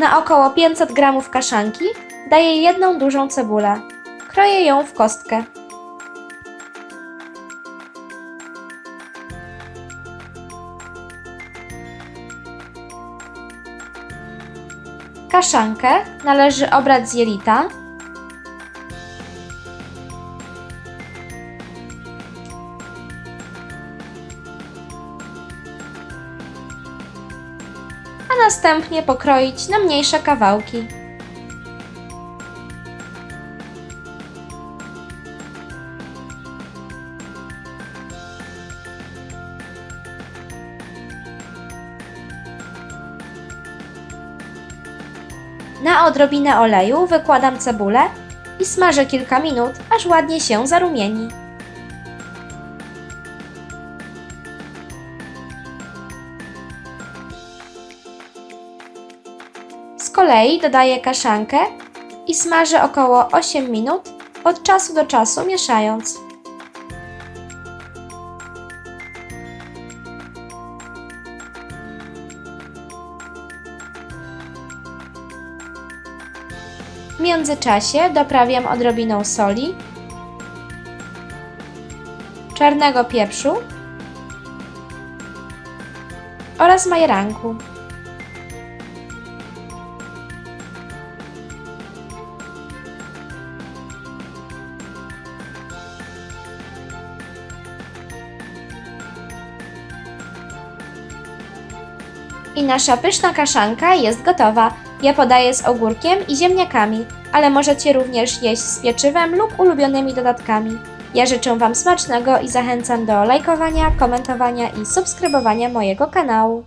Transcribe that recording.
Na około 500 g kaszanki daję jedną dużą cebulę. Kroję ją w kostkę. Kaszankę należy obrać z jelita. A następnie pokroić na mniejsze kawałki. Na odrobinę oleju wykładam cebulę i smażę kilka minut, aż ładnie się zarumieni. Z kolei dodaję kaszankę i smażę około 8 minut, od czasu do czasu mieszając. W międzyczasie doprawiam odrobiną soli, czarnego pieprzu oraz majeranku. I nasza pyszna kaszanka jest gotowa. Ja podaję z ogórkiem i ziemniakami, ale możecie również jeść z pieczywem lub ulubionymi dodatkami. Ja życzę Wam smacznego i zachęcam do lajkowania, komentowania i subskrybowania mojego kanału.